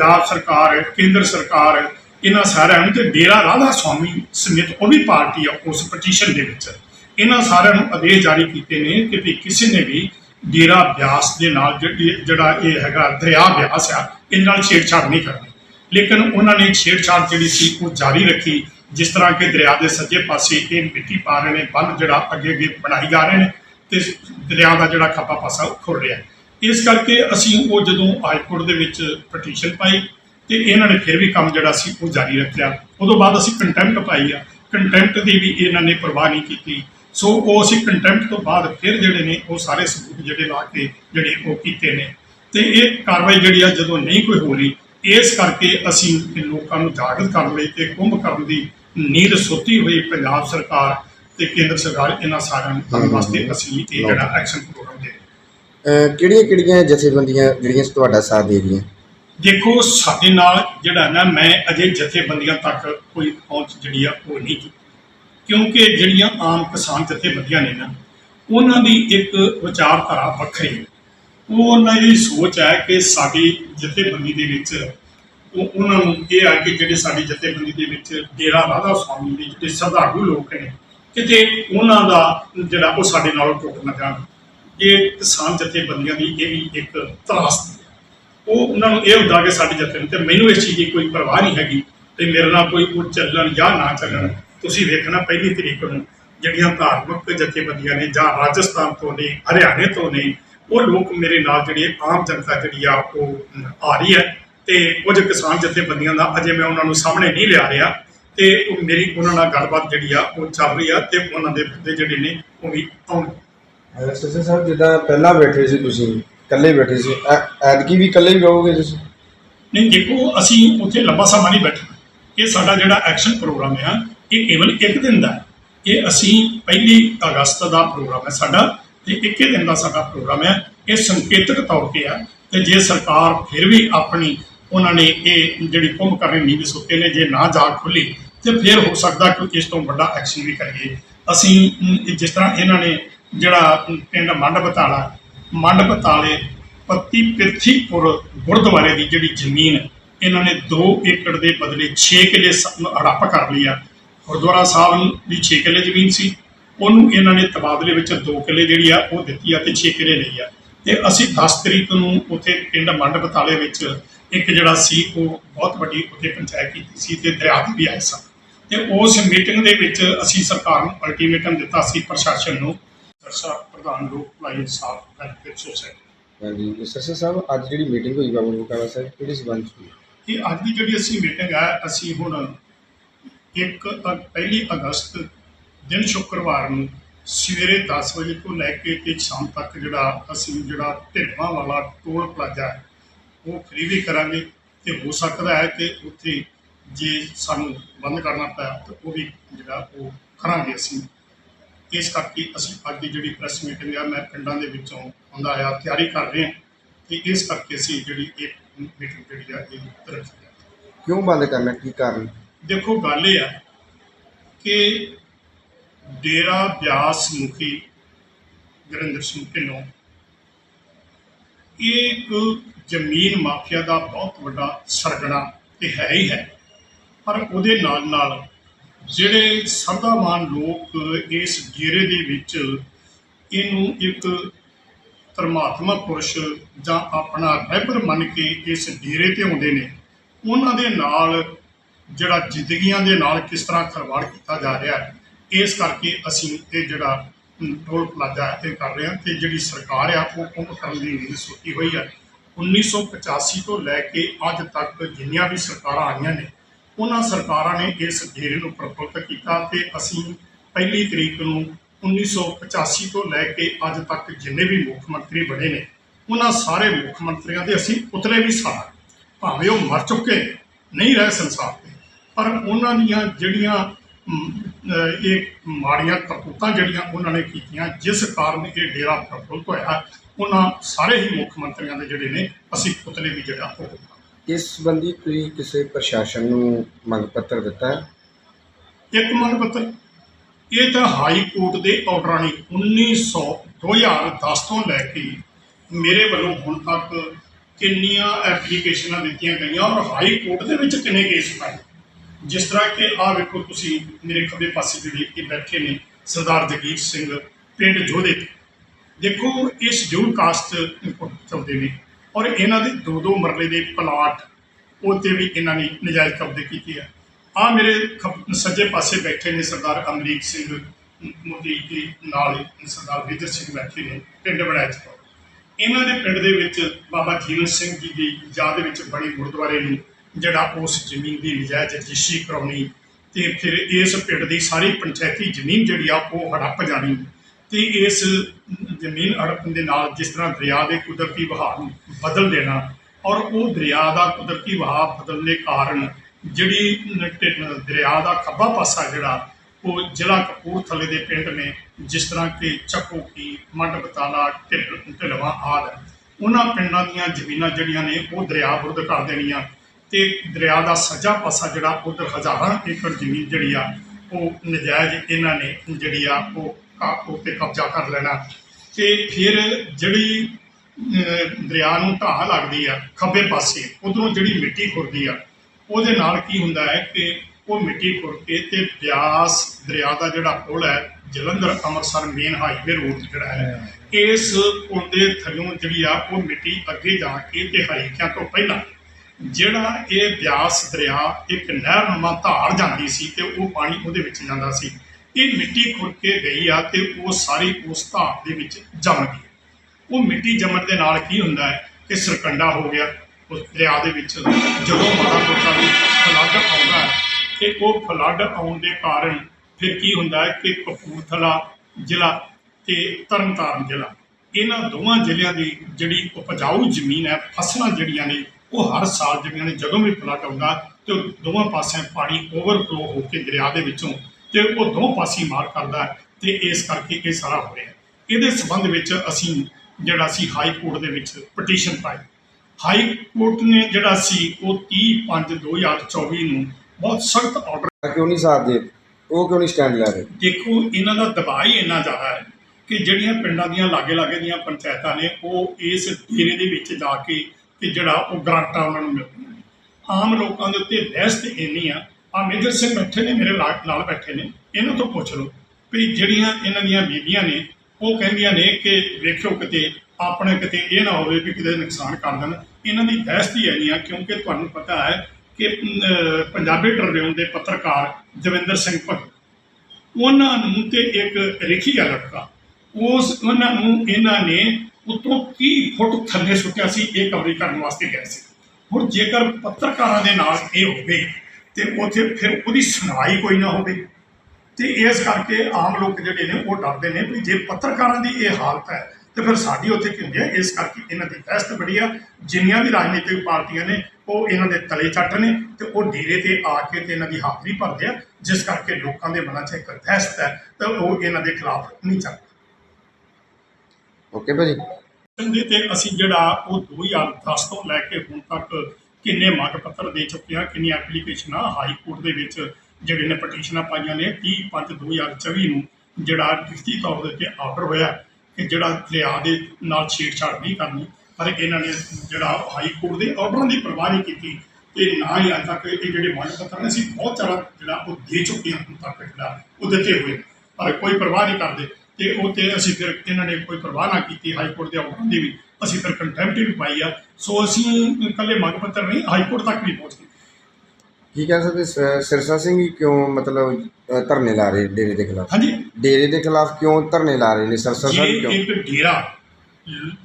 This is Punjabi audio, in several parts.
ਪੰਜਾਬ ਸਰਕਾਰ ਕੇਂਦਰ ਸਰਕਾਰ ਇਹਨਾਂ ਸਾਰਿਆਂ ਨੂੰ ਤੇ ਡੇਰਾ ਰਾਧਾ ਸਵਾਮੀ ਸਮੇਤ ਉਹ ਵੀ ਪਾਰਟੀ ਆ ਉਸ ਪਟੀਸ਼ਨ ਦੇ ਵਿੱਚ ਇਹਨਾਂ ਸਾਰਿਆਂ ਨੂੰ ਆਦੇਸ਼ ਜਾਰੀ ਕੀਤੇ ਨੇ ਕਿ ਵੀ ਕਿਸੇ ਨੇ ਵੀ ਡੇਰਾ ਬਿਆਸ ਦੇ ਨਾਲ ਜਿਹੜਾ ਇਹ ਹੈਗਾ ਦਰਿਆ ਬਿਆਸ ਆ ਇਹ ਨਾਲ ਛੇੜਛਾੜ ਨਹੀਂ ਕਰਨੀ ਲੇਕਿਨ ਉਹਨਾਂ ਨੇ ਛੇੜਛਾੜ ਜਿਹੜੀ ਸੀ ਉਹ ਜਾਰੀ ਰੱਖੀ ਜਿਸ ਤਰ੍ਹਾਂ ਕਿ ਦਰਿਆ ਦੇ ਸੱਜੇ ਪਾਸੇ ਇਹ ਮਿੱਟੀ ਪਾ ਰਹੇ ਨੇ ਬੰਨ ਜਿਹੜਾ ਅੱਗੇ ਅੱਗੇ ਬਣਾਈ ਜਾ ਰਹੇ ਨੇ ਤੇ ਦਰਿਆ ਦਾ ਜਿਹੜਾ ਖੱਬਾ ਪਾਸਾ ਉਹ ਖੁਰ ਰਿਹਾ ਇਸ ਕਰਕੇ ਅਸੀਂ ਉਹ ਜਦੋਂ ਹਾਈ ਕੋਰਟ ਦੇ ਵਿੱਚ ਪਟੀਸ਼ਨ ਪਾਈ ਤੇ ਇਹਨਾਂ ਨੇ ਫਿਰ ਵੀ ਕੰਮ ਜਿਹੜਾ ਸੀ ਉਹ ਜਾਰੀ ਰੱਖਿਆ। ਉਦੋਂ ਬਾਅਦ ਅਸੀਂ ਕੰਟੈਂਪਟ ਪਾਈ ਆ। ਕੰਟੈਂਪਟ ਦੀ ਵੀ ਇਹਨਾਂ ਨੇ ਪਰਵਾਹ ਨਹੀਂ ਕੀਤੀ। ਸੋ ਉਹ ਅਸੀਂ ਕੰਟੈਂਪਟ ਤੋਂ ਬਾਅਦ ਫਿਰ ਜਿਹੜੇ ਨੇ ਉਹ ਸਾਰੇ ਸਬੂਤ ਜਿਹੜੇ ਲਾ ਕੇ ਜਿਹੜੇ ਉਹ ਕੀਤੇ ਨੇ। ਤੇ ਇਹ ਕਾਰਵਾਈ ਜਿਹੜੀ ਆ ਜਦੋਂ ਨਹੀਂ ਕੋਈ ਹੋ ਰਹੀ ਇਸ ਕਰਕੇ ਅਸੀਂ ਲੋਕਾਂ ਨੂੰ ਜਾਗਰਤ ਕਰਨ ਲਈ ਤੇ ਕੁੰਭ ਕਰਨ ਦੀ ਨੀਂਦ ਸੁੱਤੀ ਹੋਈ ਪੰਜਾਬ ਸਰਕਾਰ ਤੇ ਕੇਂਦਰ ਸਰਕਾਰ ਇਹਨਾਂ ਸਾਰਿਆਂ ਨੂੰ ਵਾਸਤੇ ਅਸੀਂ ਇਹ ਜਿਹੜਾ ਐਕਸ਼ਨ ਪ੍ਰੋਗਰਾਮ ਦੇ ਰਹੇ ਹਾਂ। ਕਿਹੜੀਆਂ ਕਿਹੜੀਆਂ ਜਥੇਬੰਦੀਆਂ ਜਿਹੜੀਆਂ ਤੁਹਾਡਾ ਸਾਥ ਦੇ ਰਹੀਆਂ? ਦੇਖੋ, ਸਾਡੇ ਨਾਲ ਜਿਹੜਾ ਨਾ, ਮੈਂ ਅਜੇ ਜਥੇਬੰਦੀਆਂ ਤੱਕ ਕੋਈ ਪਹੁੰਚ ਜਿਹੜੀ ਆ, ਉਹ ਨਹੀਂ ਕੀਤੀ। ਕਿਉਂਕਿ ਜਿਹੜੀਆਂ ਆਮ ਕਿਸਾਨ ਜਥੇਬੰਦੀਆਂ ਨੇ ਨਾ, ਉਹਨਾਂ ਦੀ ਇੱਕ ਵਿਚਾਰਧਾਰਾ ਵੱਖਰੀ ਹੈ। ਉਹ ਉਹਨਾਂ ਦੀ ਸੋਚ ਹੈ ਕਿ ਸਾਡੀ ਜਥੇਬੰਦੀ ਦੇ ਵਿੱਚ ਉਹਨਾਂ ਨੂੰ ਇਹ ਆ ਕਿ ਜਿਹੜੇ ਸਾਡੀ ਜਥੇਬੰਦੀ ਦੇ ਵਿੱਚ ਡੇਰਾ ਰਾਧਾ ਸਵਾਮੀ ਦੇ ਜਿਹੜੇ ਸ਼ਰਧਾਲੂ ਲੋਕ ਨੇ, ਕਿਤੇ ਉਹਨਾਂ ਦਾ ਜਿਹੜਾ ਉਹ ਸਾਡੇ ਨਾਲ ਟੁੱਟ ਨਾ ਜਾਣ। ਇਹ ਕਿਸਾਨ ਜਥੇਬੰਦੀਆਂ ਦੀ ਇਹ ਵੀ ਇੱਕ ਤਰਾਸਦੀ ਹੈ। ਉਹ ਉਹਨਾਂ ਨੂੰ ਇਹ ਹੁੰਦਾ ਕਿ ਸਾਡੇ ਜਥੇ ਤੇ ਮੈਨੂੰ ਇਸ ਚੀਜ਼ ਦੀ ਕੋਈ ਪਰਵਾਹ ਨਹੀਂ ਹੈਗੀ ਤੇ ਮੇਰੇ ਨਾਲ ਕੋਈ ਉਹ ਚੱਲਣ ਜਾਂ ਨਾ ਚੱਲਣ। ਤੁਸੀਂ ਵੇਖਣਾ ਪਹਿਲੀ ਤਰੀਕ ਨੂੰ ਜਿਹੜੀਆਂ ਧਾਰਮਿਕ ਜਥੇਬੰਦੀਆਂ ਨੇ ਜਾਂ ਰਾਜਸਥਾਨ ਤੋਂ ਨੇ, ਹਰਿਆਣੇ ਤੋਂ ਨੇ, ਉਹ ਲੋਕ ਮੇਰੇ ਨਾਲ ਜਿਹੜੇ ਆਮ ਜਨਤਾ ਜਿਹੜੀ ਆ ਉਹ ਆ ਰਹੀ ਹੈ ਤੇ ਕੁਝ ਕਿਸਾਨ ਜਥੇਬੰਦੀਆਂ ਦਾ ਅਜੇ ਮੈਂ ਉਹਨਾਂ ਨੂੰ ਸਾਹਮਣੇ ਨਹੀਂ ਲਿਆ ਰਿਹਾ ਤੇ ਮੇਰੀ ਉਹਨਾਂ ਨਾਲ ਗੱਲਬਾਤ ਜਿਹੜੀ ਆ ਉਹ ਚੱਲ ਰਹੀ ਆ ਤੇ ਉਹਨਾਂ ਦੇ ਬੰਦੇ ਜਿਹੜੇ ਨੇ ਉਹ ਵੀ ਆਉਣ। ਸਸੇ ਸਾਹਿਬ ਜਿੱਦਾਂ ਪਹਿਲਾਂ ਬੈਠੇ ਸੀ ਤੁਸੀਂ ਇਕੱਲੇ ਬੈਠੇ ਸੀ ਐ- ਐਤਕੀ ਵੀ ਇਕੱਲੇ ਹੀ ਰਹੋਗੇ ਤੁਸੀਂ? ਨਹੀਂ ਦੇਖੋ ਅਸੀਂ ਉੱਥੇ ਲੰਬਾ ਸਮਾਂ ਨਹੀਂ ਬੈਠਣਾ। ਇਹ ਸਾਡਾ ਜਿਹੜਾ ਐਕਸ਼ਨ ਪ੍ਰੋਗਰਾਮ ਹੈ ਇਹ ਕੇਵਲ ਇੱਕ ਦਿਨ ਦਾ ਹੈ। ਇਹ ਅਸੀਂ ਪਹਿਲੀ ਅਗਸਤ ਦਾ ਪ੍ਰੋਗਰਾਮ ਹੈ ਸਾਡਾ ਤੇ ਇੱਕੇ ਦਿਨ ਦਾ ਸਾਡਾ ਪ੍ਰੋਗਰਾਮ ਹੈ। ਇਹ ਸੰਕੇਤਕ ਤੌਰ ਤੇ ਹੈ ਤੇ ਜੇ ਸਰਕਾਰ ਫਿਰ ਵੀ ਆਪਣੀ ਉਹਨਾਂ ਨੇ ਇਹ ਜਿਹੜੀ ਕੁੰਭ ਕਰਨੀ ਨੀਂਦ ਸੁੱਤੇ ਨੇ ਜੇ ਨਾ ਜਾਗ ਖੁੱਲੀ ਤੇ ਫਿਰ ਹੋ ਸਕਦਾ ਕਿ ਇਸ ਤੋਂ ਵੱਡਾ ਐਕਸ਼ਨ ਵੀ ਕਰੀਏ। ਅਸੀਂ ਅਮ, ਜਿਸ ਤਰ੍ਹਾਂ ਇਹਨਾਂ ਨੇ ਜਿਹੜਾ ਪਿੰਡ ਮੰਡ ਬਤਾਲਾ, ਮੰਡ ਬਤਾਲੇ ਪੱਤੀ ਪਿਰਥੀਪੁਰ ਗੁਰਦੁਆਰੇ ਦੀ ਜਿਹੜੀ ਜ਼ਮੀਨ, ਇਹਨਾਂ ਨੇ 2 ਏਕੜ ਦੇ ਬਦਲੇ 6 ਕਿੱਲੇ ਹੜੱਪ ਕਰ ਲਈ ਆ। ਗੁਰਦੁਆਰਾ ਸਾਹਿਬ ਦੀ 6 ਕਿੱਲੇ ਜ਼ਮੀਨ ਸੀ। ਉਹਨੂੰ ਇਹਨਾਂ ਨੇ ਤਬਾਦਲੇ ਵਿੱਚ 2 ਕਿੱਲੇ ਜਿਹੜੀ ਆ, ਉਹ ਦਿੱਤੀ ਆ ਤੇ 6 ਕਿੱਲੇ ਲਈ ਆ। ਤੇ ਅਸੀਂ 10 ਤਰੀਕ ਨੂੰ ਉੱਥੇ ਪਿੰਡ ਮੰਡ ਬਤਾਲੇ ਵਿੱਚ ਇੱਕ ਜਿਹੜਾ ਸੀ, ਉਹ ਬਹੁਤ ਵੱਡੀ ਉੱਥੇ ਪੰਚਾਇਤ ਕੀਤੀ ਸੀ ਤੇ ਦਰਿਆ ਦੇ ਵੀ ਆਏ ਸਨ ਤੇ ਉਸ ਮੀਟਿੰਗ ਦੇ ਵਿੱਚ ਅਸੀਂ ਸਰਕਾਰ ਨੂੰ ਅਲਟੀਮੇਟਮ ਦਿੱਤਾ ਸੀ ਪ੍ਰਸ਼ਾਸਨ ਨੂੰ ਸਰਸਾ ਪ੍ਰਧਾਨ ਲੋਕ ਭਲਾਈ ਇਨਸਾਫ ਵੈਲਫੇਅਰ ਸੁਸਾਇਟੀ ਹਾਂਜੀ ਸਸੇ ਸਾਹਿਬ ਅੱਜ ਜਿਹੜੀ ਮੀਟਿੰਗ ਹੋਈ ਬਾਬੂ ਬਕਾਲਾ ਸਾਹਿਬ ਕਿਹੜੀ ਸਬੰਧ 'ਚ ਹੋਈ? ਇਹ ਅੱਜ ਦੀ ਜਿਹੜੀ ਅਸੀਂ ਮੀਟਿੰਗ ਹੈ ਅਸੀਂ ਹੁਣ ਇੱਕ ਅ- ਪਹਿਲੀ ਅਗਸਤ ਦਿਨ ਸ਼ੁੱਕਰਵਾਰ ਨੂੰ ਸਵੇਰੇ 10 ਵਜੇ ਤੋਂ ਲੈ ਕੇ ਤੇ ਸ਼ਾਮ ਤੱਕ ਜਿਹੜਾ ਅਸੀਂ ਜਿਹੜਾ ਢਿੱਡਵਾਂ ਵਾਲਾ ਟੋਲ ਪਲਾਜ਼ਾ ਹੈ ਉਹ ਫ੍ਰੀ ਵੀ ਕਰਾਂਗੇ ਤੇ ਹੋ ਸਕਦਾ ਹੈ ਕਿ ਉੱਥੇ ਜੇ ਸਾਨੂੰ ਬੰਦ ਕਰਨਾ ਪਿਆ ਤਾਂ ਉਹ ਵੀ ਜਿਹੜਾ ਉਹ ਕਰਾਂਗੇ ਅਸੀਂ। ਇਸ ਕਰਕੇ ਅਸੀਂ ਅੱਜ ਦੀ ਜਿਹੜੀ ਪ੍ਰੈਸ ਮੀਟਿੰਗ ਆ ਮੈਂ ਪਿੰਡਾਂ ਦੇ ਵਿੱਚੋਂ ਹੁੰਦਾ ਆ ਤਿਆਰੀ ਕਰ ਰਹੇ ਹਾਂ ਤੇ ਇਸ ਕਰਕੇ ਅਸੀਂ ਜਿਹੜੀ ਇਹ ਮੀਟਿੰਗ ਜਿਹੜੀ ਆ ਇਹ ਆ ਕਿਉਂ ਬੰਦ ਕਰਨਾ ਕੀ ਕਾਰਨ? ਦੇਖੋ ਗੱਲ ਇਹ ਹੈ ਕਿ ਡੇਰਾ ਬਿਆਸ ਮੁਖੀ ਗੁਰਿੰਦਰ ਸਿੰਘ ਢਿੱਲੋਂ ਇਹ ਇੱਕ ਜ਼ਮੀਨ ਮਾਫੀਆ ਦਾ ਬਹੁਤ ਵੱਡਾ ਸਰਗਣਾ ਤੇ ਹੈ ਹੀ ਹੈ ਪਰ ਉਹਦੇ ਨਾਲ ਨਾਲ ਜਿਹੜੇ ਸਰਦਾਵਾਨ ਲੋਕ ਇਸ ਡੇਰੇ ਦੇ ਵਿੱਚ ਇਹਨੂੰ ਇੱਕ ਧਰਮਾਤਮਕ ਪੁਰਸ਼ ਜਾਂ ਆਪਣਾ ਰਹਿਬਰ ਮੰਨ ਕੇ ਇਸ ਡੇਰੇ ਤੇ ਆਉਂਦੇ ਨੇ, ਉਹਨਾਂ ਦੇ ਨਾਲ ਜਿਹੜਾ ਜ਼ਿੰਦਗੀਆਂ ਦੇ ਨਾਲ ਕਿਸ ਤਰ੍ਹਾਂ ਖਰਵਾੜ ਕੀਤਾ ਜਾ ਰਿਹਾ ਹੈ, ਇਸ ਕਰਕੇ ਅਸੀਂ ਇਹ ਜਿਹੜਾ ਟੋਲ ਪਲਾਜ਼ਾ ਇੱਥੇ ਕਰ ਰਹੇ ਹਾਂ ਤੇ ਜਿਹੜੀ ਸਰਕਾਰ ਆ, ਉਹ ਕੁੰਭ ਕਰਨ ਦੀ ਨੀਂਦ ਸੁੱਤੀ ਹੋਈ ਹੈ। 1985 ਤੋਂ ਲੈ ਕੇ ਅੱਜ ਤੱਕ ਜਿੰਨੀਆਂ ਵੀ ਸਰਕਾਰਾਂ ਆਈਆਂ ਨੇ ਉਹਨਾਂ ਸਰਕਾਰਾਂ ਨੇ ਇਸ ਡੇਰੇ ਨੂੰ ਪ੍ਰਫੁੱਲਤ ਕੀਤਾ ਤੇ ਅਸੀਂ ਪਹਿਲੀ ਤਰੀਕ ਨੂੰ 1985 ਤੋਂ ਲੈ ਕੇ ਅੱਜ ਤੱਕ ਜਿੰਨੇ ਵੀ ਮੁੱਖ ਮੰਤਰੀ ਬਣੇ ਨੇ ਉਹਨਾਂ ਸਾਰੇ ਮੁੱਖ ਮੰਤਰੀਆਂ ਦੇ ਅਸੀਂ ਪੁਤਲੇ ਵੀ ਸਾਰ। ਭਾਵੇਂ ਉਹ ਮਰ ਚੁੱਕੇ ਨੇ, ਨਹੀਂ ਰਹੇ ਸੰਸਾਰ ਤੇ ਪਰ ਉਹਨਾਂ ਦੀਆਂ ਜਿਹੜੀਆਂ ਇਹ ਮਾੜੀਆਂ ਕਰਤੂਤਾਂ ਜਿਹੜੀਆਂ ਉਹਨਾਂ ਨੇ ਕੀਤੀਆਂ ਜਿਸ ਕਾਰਨ ਇਹ ਡੇਰਾ ਪ੍ਰਫੁੱਲਤ ਹੋਇਆ ਉਹਨਾਂ ਸਾਰੇ ਹੀ ਮੁੱਖ ਮੰਤਰੀਆਂ ਦੇ ਜਿਹੜੇ ਨੇ ਅਸੀਂ ਪੁਤਲੇ ਵੀ ਜਿਹੜਾ ਉਹ ਇਸ ਸੰਬੰਧੀ ਤੁਸੀਂ ਕਿਸੇ ਪ੍ਰਸ਼ਾਸਨ ਨੂੰ ਮੰਗ ਪੱਤਰ ਦਿੱਤਾ? ਹੈ ਇੱਕ ਮੰਗ ਪੱਤਰ। ਇਹ ਤਾਂ ਹਾਈ ਕੋਰਟ ਦੇ ਆਰਡਰਾਂ ਨੇ 1900 2010 ਤੋਂ ਲੈ ਕੇ ਮੇਰੇ ਵੱਲੋਂ ਹੁਣ ਤੱਕ ਕਿੰਨੀਆਂ ਐਪਲੀਕੇਸ਼ਨਾਂ ਦਿੱਤੀਆਂ ਗਈਆਂ ਔਰ ਹਾਈ ਕੋਰਟ ਦੇ ਵਿੱਚ ਕਿੰਨੇ ਕੇਸ ਪਏ। ਜਿਸ ਤਰ੍ਹਾਂ ਕਿ ਆਹ ਵੇਖੋ ਤੁਸੀਂ ਮੇਰੇ ਖੱਬੇ ਪਾਸੇ ਜਿਹੜੇ ਇਹ ਬੈਠੇ ਨੇ ਸਰਦਾਰ ਜਗੀਰ ਸਿੰਘ, ਪਿੰਡ ਜੋਧੇ। ਤੋਂ। ਦੇਖੋ, ਇਸ ਸ਼ਡਿਊਲ ਕਾਸਟ ਚਲਦੇ ਨੇ। ਔਰ ਇਹਨਾਂ ਦੇ ਦੋ ਦੋ ਮਰਲੇ ਦੇ ਪਲਾਟ ਉੱਤੇ ਵੀ ਇਹਨਾਂ ਨੇ ਨਜਾਇਜ਼ ਕਬਜ਼ੇ ਕੀਤੇ ਆ। ਆ ਮੇਰੇ ਸੱਜੇ ਪਾਸੇ ਬੈਠੇ ਨੇ ਸਰਦਾਰ ਅਮਰੀਕ ਸਿੰਘ ਮੋਦੀ ਦੇ ਨਾਲ ਸਰਦਾਰ ਵਿਜਰ ਸਿੰਘ ਬੈਠੇ ਨੇ, ਪਿੰਡ ਬਣਾਇਆ ਤੋਂ। ਇਹਨਾਂ ਦੇ ਪਿੰਡ ਦੇ ਵਿੱਚ ਬਾਬਾ ਜੀਵਨ ਸਿੰਘ ਜੀ ਦੀ ਯਾਦ ਵਿੱਚ ਬਣੀ ਗੁਰਦੁਆਰੇ ਨੂੰ ਜਿਹੜਾ ਉਸ ਜ਼ਮੀਨ ਦੀ ਨਜਾਇਜ਼ ਰਜਿਸਟਰੀ ਕਰਾਉਣੀ ਤੇ ਫਿਰ ਇਸ ਪਿੰਡ ਦੀ ਸਾਰੀ ਪੰਚਾਇਤੀ ਜ਼ਮੀਨ ਜਿਹੜੀ ਆ ਉਹ ਹੜੱਪ ਜਾਣੀ। ਤੇ ਇਸ ਜ਼ਮੀਨ ਅੜਪਣ ਦੇ ਨਾਲ ਜਿਸ ਤਰ੍ਹਾਂ ਦਰਿਆ ਦੇ ਕੁਦਰਤੀ ਵਹਾਅ ਨੂੰ ਬਦਲ ਦੇਣਾ ਔਰ ਉਹ ਦਰਿਆ ਦਾ ਕੁਦਰਤੀ ਵਹਾਅ ਬਦਲਣ ਦੇ ਕਾਰਨ ਜਿਹੜੀ ਨ- ਦਰਿਆ ਦਾ ਖੱਬਾ ਪਾਸਾ ਜਿਹੜਾ, ਉਹ ਜ਼ਿਲ੍ਹਾ ਕਪੂਰਥਲੇ ਦੇ ਪਿੰਡ ਨੇ ਜਿਸ ਤਰ੍ਹਾਂ ਕਿ ਚੱਕੋਕੀ ਮੰਡ ਬਤਾਲਾ, ਢਿੱਲ, ਢਿਲਵਾ ਆਦਿ, ਉਹਨਾਂ ਪਿੰਡਾਂ ਦੀਆਂ ਜ਼ਮੀਨਾਂ ਜਿਹੜੀਆਂ ਨੇ ਉਹ ਦਰਿਆ ਵਿਰੁੱਧ ਕਰ ਦੇਣੀਆਂ ਤੇ ਦਰਿਆ ਦਾ ਸੱਜਾ ਪਾਸਾ ਜਿਹੜਾ ਉਧਰ ਹਜ਼ਾਰਾਂ ਏਕੜ ਜ਼ਮੀਨ ਜਿਹੜੀ ਆ, ਉਹ ਨਜਾਇਜ਼ ਇਹਨਾਂ ਨੇ ਜਿਹੜੀ ਆ ਉਹ ਉੱਤੇ ਕਬਜ਼ਾ ਕਰ ਲੈਣਾ। ਤੇ ਫਿਰ ਜਿਹੜੀ ਦਰਿਆ ਨੂੰ ਢਾਹ ਲੱਗਦੀ ਆ, ਖੱਬੇ ਪਾਸੇ, ਉਧਰੋਂ ਜਿਹੜੀ ਮਿੱਟੀ ਖੁਰਦੀ ਆ, ਉਹਦੇ ਨਾਲ ਕੀ ਹੁੰਦਾ ਹੈ ਕਿ ਉਹ ਮਿੱਟੀ ਖੁਰ ਕੇ ਤੇ ਬਿਆਸ ਦਰਿਆ ਦਾ ਜਿਹੜਾ ਪੁਲ ਹੈ, Jalandhar Amritsar main highway road ਜਿਹੜਾ ਹੈ, ਇਸ ਪੁਲ ਦੇ ਥੱਲੋਂ ਜਿਹੜੀ ਆ, ਉਹ ਮਿੱਟੀ ਅੱਗੇ ਜਾ ਕੇ ਤੇ ਹਰੀਕਿਆਂ ਤੋਂ ਪਹਿਲਾਂ ਜਿਹੜਾ ਇਹ ਬਿਆਸ ਦਰਿਆ ਇੱਕ ਨਹਿਰ ਨਹਿਰਨੁਮਾ ਧਾਰ ਜਾਂਦੀ ਸੀ ਤੇ ਉਹ ਪਾਣੀ ਉਹਦੇ ਵਿੱਚ ਜਾਂਦਾ ਸੀ। ਇਹ ਮਿੱਟੀ ਖੁਰ ਕੇ ਗਈ ਆ ਤੇ ਉਹ ਸਾਰੀ ਉਸ ਧਾਰ ਦੇ ਵਿੱਚ ਜੰਮ ਗਈ। ਉਹ ਮਿੱਟੀ ਜੰਮਣ ਦੇ ਨਾਲ ਕੀ ਹੁੰਦਾ ਹੈ ਕਿ ਸਰਕੰਡਾ ਹੋ ਗਿਆ, ਉਸ ਦਰਿਆ ਦੇ ਵਿੱਚ ਜਦੋਂ ਮਾੜਾ ਮੋਟਾ ਵੀ ਫਲੱਡ ਆਉਂਦਾ ਹੈ ਕਿ ਉਹ ਫਲੱਡ ਆਉਣ ਦੇ ਕਾਰਨ ਫਿਰ ਕੀ ਹੁੰਦਾ ਹੈ ਕਿ ਕਪੂਰਥਲਾ ਜ਼ਿਲ੍ਹਾ ਤੇ ਤਰਨਤਾਰਨ ਜ਼ਿਲ੍ਹਾ, ਇਹਨਾਂ ਦੋਵਾਂ ਜ਼ਿਲ੍ਹਿਆਂ ਦੀ ਜਿਹੜੀ ਉਪਜਾਊ ਜ਼ਮੀਨ ਹੈ, ਫਸਲਾਂ ਜਿਹੜੀਆਂ ਨੇ, ਉਹ ਹਰ ਸਾਲ ਜਿਹੜੀਆਂ ਨੇ, ਜਦੋਂ ਵੀ ਫਲੱਡ ਆਉਂਦਾ ਤੇ ਦੋਵਾਂ ਪਾਸਿਆਂ ਪਾਣੀ ਓਵਰਫਲੋ ਹੋ ਕੇ ਦਰਿਆ ਦੇ ਵਿੱਚੋਂ ਤੇ ਉਹ ਦੋਵੇਂ ਪਾਸੇ ਮਾਰ ਕਰਦਾ ਹੈ ਤੇ ਇਸ ਕਰਕੇ ਇਹ ਸਾਰਾ ਹੋ ਰਿਹਾ ਇਹਦੇ ਸੰਬੰਧ ਵਿੱਚ ਅਸੀਂ ਜਿਹੜਾ ਸੀ ਹਾਈ ਕੋਰਟ ਦੇ ਵਿੱਚ ਪਟੀਸ਼ਨ ਪਾਈ। ਹਾਈ ਕੋਰਟ ਨੇ ਜਿਹੜਾ ਸੀ ਉਹ 30 5 2024 ਨੂੰ ਬਹੁਤ ਸਖਤ ਆਰਡਰ ਕਿਉਂ ਨਹੀਂ ਸਾਥ ਦੇ? ਉਹ ਕਿਉਂ ਨਹੀਂ ਸਟੈਂਡ ਲੈ ਰਹੇ? ਦੇਖੋ ਇਹਨਾਂ ਦਾ ਦਬਾਅ ਹੀ ਇੰਨਾ ਜ਼ਿਆਦਾ ਹੈ ਕਿ ਜਿਹੜੀਆਂ ਪਿੰਡਾਂ ਦੀਆਂ ਲਾਗੇ-ਲਾਗੇ ਦੀਆਂ ਪੰਚਾਇਤਾਂ ਨੇ ਉਹ ਇਸ ਡੇਰੇ ਦੇ ਵਿੱਚ ਜਾ ਕੇ ਤੇ ਜਿਹੜਾ ਉਹ ਗ੍ਰਾਂਟਾਂ ਉਹਨਾਂ ਨੂੰ ਮਿਲਦੀਆਂ ਆਮ ਲੋਕਾਂ ਦੇ ਉੱਤੇ ਬਹਿਸ ਤੇ ਇੰਨੀ ਆ ਆ ਮੇਜਰ ਸਿੰਘ ਬੈਠੇ ਨੇ ਮੇਰੇ ਨਾਲ ਬੈਠੇ ਨੇ। ਇਹਨਾਂ ਤੋਂ ਪੁੱਛ ਲਓ ਵੀ ਜਿਹੜੀਆਂ ਇਹਨਾਂ ਦੀਆਂ ਬੀਬੀਆਂ ਨੇ, ਉਹ ਕਹਿੰਦੀਆਂ ਨੇ ਕਿ ਵੇਖਿਓ ਕਿਤੇ ਆਪਣੇ ਕਿਤੇ ਇਹ ਨਾ ਹੋਵੇ ਵੀ ਕਿਤੇ ਨੁਕਸਾਨ ਕਰ ਦੇਣ। ਇਹਨਾਂ ਦੀ ਬਹਿਸ ਹੀ ਆ, ਕਿਉਂਕਿ ਤੁਹਾਨੂੰ ਪਤਾ ਹੈ ਕਿ ਪੰਜਾਬੀ ਟ੍ਰਿਬਿਊਨ ਦੇ ਪੱਤਰਕਾਰ ਦਵਿੰਦਰ ਸਿੰਘ ਭਗਤ ਉਹਨਾਂ ਨੂੰ ਤੇ ਇੱਕ ਰਿਖੀ ਆ ਲੜਕਾ, ਉਸ ਉਹਨਾਂ ਨੂੰ ਇਹਨਾਂ ਨੇ ਉਤੋਂ 30 ਫੁੱਟ ਥੱਲੇ ਸੁੱਟਿਆ ਸੀ, ਇਹ ਕਵਰੀ ਕਰਨ ਵਾਸਤੇ ਗਏ ਸੀ। ਹੁਣ ਜੇਕਰ ਪੱਤਰਕਾਰਾਂ ਦੇ ਨਾਲ ਇਹ ਹੋਵੇ ਤੇ ਉੱਥੇ ਫਿਰ ਉਹਦੀ ਸੁਣਵਾਈ ਕੋਈ ਨਾ ਹੋਵੇ। ਤੇ ਇਸ ਕਰਕੇ ਆਮ ਲੋਕ ਜਿਹੜੇ ਨੇ ਉਹ ਡਰਦੇ ਨੇ ਵੀ ਜੇ ਪੱਤਰਕਾਰਾਂ ਦੀ ਇਹ ਹਾਲਤ ਹੈ ਤੇ ਫਿਰ ਸਾਡੀ ਉੱਥੇ ਕੀ ਹੁੰਦੀ ਹੈ? ਇਸ ਕਰਕੇ ਇਹਨਾਂ ਦੀ ਬਹਿਸ ਬੜੀ ਆ। ਜਿੰਨੀਆਂ ਵੀ ਰਾਜਨੀਤਿਕ ਪਾਰਟੀਆਂ ਨੇ ਉਹ ਇਹਨਾਂ ਦੇ ਤਲੇ ਚੱਟ ਨੇ ਤੇ ਉਹ ਡੇਰੇ ਤੇ ਆ ਕੇ ਤੇ ਇਹਨਾਂ ਦੀ ਹਾਜ਼ਰੀ ਭਰਦੇ ਆ। ਜਿਸ ਕਰਕੇ ਲੋਕਾਂ ਦੇ ਮਨਾਂ 'ਚ ਇੱਕ ਦਹਿਸ਼ਤ ਹੈ ਤੇ ਉਹ ਇਹਨਾਂ ਦੇ ਖਿਲਾਫ ਨਹੀਂ ਚੱਲਦਾ। ਓਕੇ ਭਾਜੀ। ਦੇ ਤੇ ਅਸੀਂ ਜਿਹੜਾ ਉਹ 2010 ਤੋਂ ਲੈ ਕੇ ਹੁਣ ਤੱਕ ਕਿੰਨੇ ਮੰਗ ਪੱਤਰ ਦੇ ਚੁੱਕੇ ਆ, ਕਿੰਨੀਆਂ ਐਪਲੀਕੇਸ਼ਨਾਂ ਹਾਈ ਕੋਰਟ ਦੇ ਵਿੱਚ ਜਿਹੜੇ ਨੇ ਪਟੀਸ਼ਨਾਂ ਪਾਈਆਂ ਨੇ 30 5 2024 ਨੂੰ ਜਿਹੜਾ ਲਿਖਤੀ ਤੌਰ ਦੇ ਉੱਤੇ ਆਰਡਰ ਹੋਇਆ ਕਿ ਜਿਹੜਾ ਦਰਿਆ ਦੇ ਨਾਲ ਛੇੜਛਾੜ ਨਹੀਂ ਕਰਨੀ, ਪਰ ਇਹਨਾਂ ਨੇ ਜਿਹੜਾ ਹਾਈ ਕੋਰਟ ਦੇ ਆਰਡਰਾਂ ਦੀ ਪਰਵਾਹ ਨਹੀਂ ਕੀਤੀ ਤੇ ਨਾ ਹੀ ਅੱਜ ਤੱਕ ਇਹ ਜਿਹੜੇ ਮੰਗ ਪੱਤਰ ਨੇ ਅਸੀਂ ਬਹੁਤ ਸਾਰਾ ਜਿਹੜਾ ਉਹ ਦੇ ਚੁੱਕੇ ਹਾਂ ਹੁਣ ਤੱਕ ਜਿਹੜਾ ਉਹ ਦਿੱਤੇ ਹੋਏ ਪਰ ਕੋਈ ਪਰਵਾਹ ਨਹੀਂ ਕਰਦੇ ਤੇ ਉਹ ਤੇ ਅਸੀਂ ਫਿਰ ਇਹਨਾਂ ਨੇ ਕੋਈ ਪਰਵਾਹ ਨਾ ਕੀਤੀ, ਹਾਈ ਕੋਰਟ ਦੇ ਆਰਡਰਾਂ ਦੀ ਵੀ ਅਸੀਂ ਫਿਰ ਕੰਟੈਂਪਟ ਵੀ ਪਾਈ ਆ। ਸੋ ਅਸੀਂ ਇਕੱਲੇ ਮੰਗ ਪੱਤਰ ਨਹੀਂ ਹਾਈ ਕੋਰਟ ਤੱਕ ਵੀ ਪਹੁੰਚ ਗਏ। ਕੀ ਕਹਿ ਸਕਦੇ ਸ- ਸਿਰਸਾ ਸਿੰਘ ਜੀ ਕਿਉਂ ਮਤਲਬ ਅ, ਧਰਨੇ ਲਾ ਰਹੇ ਡੇਰੇ ਦੇ ਖਿਲਾਫ? ਹਾਂਜੀ। ਡੇਰੇ ਦੇ ਖਿਲਾਫ ਕਿਉਂ ਧਰਨੇ ਲਾ ਰਹੇ ਨੇ ਸਿਰਸਾ ਸਾਹਿਬ ਜੇ ਕਿਉਂ? ਇੱਕ ਡੇਰਾ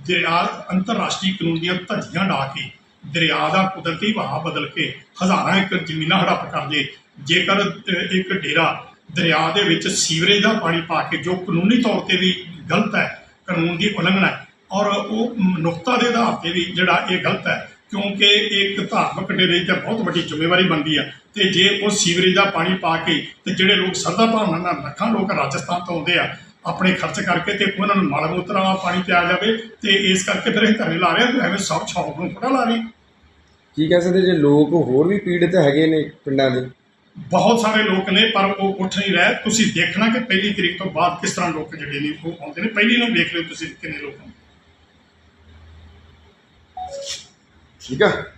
ਦਰਿਆ ਅੰਤਰਰਾਸ਼ਟਰੀ ਕਾਨੂੰਨ ਦੀਆਂ ਧੱਜੀਆਂ ਡਾ ਕੇ ਦਰਿਆ ਦਾ ਕੁਦਰਤੀ ਵਹਾਅ ਬਦਲ ਕੇ ਹਜ਼ਾਰਾਂ ਏਕੜ ਜ਼ਮੀਨਾਂ ਹੜੱਪ ਕਰਦੇ ਜੇਕਰ ਅ, ਇੱਕ ਡੇਰਾ ਦਰਿਆ ਦੇ ਵਿੱਚ ਸੀਵਰੇਜ ਦਾ ਪਾਣੀ ਪਾ ਕੇ ਜੋ ਕਾਨੂੰਨੀ ਤੌਰ ਤੇ ਵੀ ਗਲਤ ਹੈ ਕਾਨੂੰਨ ਦੀ ਉਲੰਘਣਾ ਹੈ ਔਰ ਉਹ ਨੁਕਤਾ ਦੇ ਆਧਾਰ ਤੇ ਵੀ ਜਿਹੜਾ ਇਹ ਗਲਤ ਹੈ ਕਿਉਂਕਿ ਇੱਕ ਧਾਰਮਿਕ ਡੇਰੇ ਤੇ ਬਹੁਤ ਵੱਡੀ ਜ਼ਿੰਮੇਵਾਰੀ ਬਣਦੀ ਆ ਤੇ ਜੇ ਉਹ ਸੀਵਰੇਜ ਦਾ ਪਾਣੀ ਪਾ ਕੇ ਤੇ ਜਿਹੜੇ ਲੋਕ ਸਰਦਾ ਭਾਵਨਾ ਨਾਲ ਲੱਖਾਂ ਲੋਕ ਰਾਜਸਥਾਨ ਤੋਂ ਆਉਂਦੇ ਆ ਆਪਣੇ ਖਰਚ ਕਰਕੇ ਤੇ ਉਹਨਾਂ ਨੂੰ ਮਲ ਮੂਤਰ ਵਾਲਾ ਪਾਣੀ ਪਿਆ ਜਾਵੇ ਤੇ ਇਸ ਕਰਕੇ ਫਿਰ ਅਸੀਂ ਘਰੇ ਲਾ ਰਹੇ ਹਾਂ ਐਵੇਂ ਸਭ ਸ਼ੌਕ ਨੂੰ ਥੋੜਾ ਲਾ ਰਹੇ। ਕੀ ਕਹਿ ਸਕਦੇ ਜੇ ਲੋਕ ਹੋਰ ਵੀ ਪੀੜਤ ਹੈਗੇ ਨੇ ਪਿੰਡਾਂ ਦੇ? ਬਹੁਤ ਸਾਰੇ ਲੋਕ ਨੇ ਪਰ ਉਹ ਉੱਠ ਨਹੀਂ ਰਹੇ। ਤੁਸੀਂ ਦੇਖਣਾ ਕਿ ਪਹਿਲੀ ਤਰੀਕ ਤੋਂ ਬਾਅਦ ਕਿਸ ਤਰ੍ਹਾਂ ਲੋਕ ਜਿਹੜੇ ਨੇ ਉਹ ਆਉਂਦੇ ਨੇ। ਪਹਿਲੀ ਨੂੰ ਵੇਖ ਲਿਓ ਤੁਸੀਂ ਕਿੰਨੇ ਲੋਕ ਆਉਂਦੇ ਠੀਕ ਆ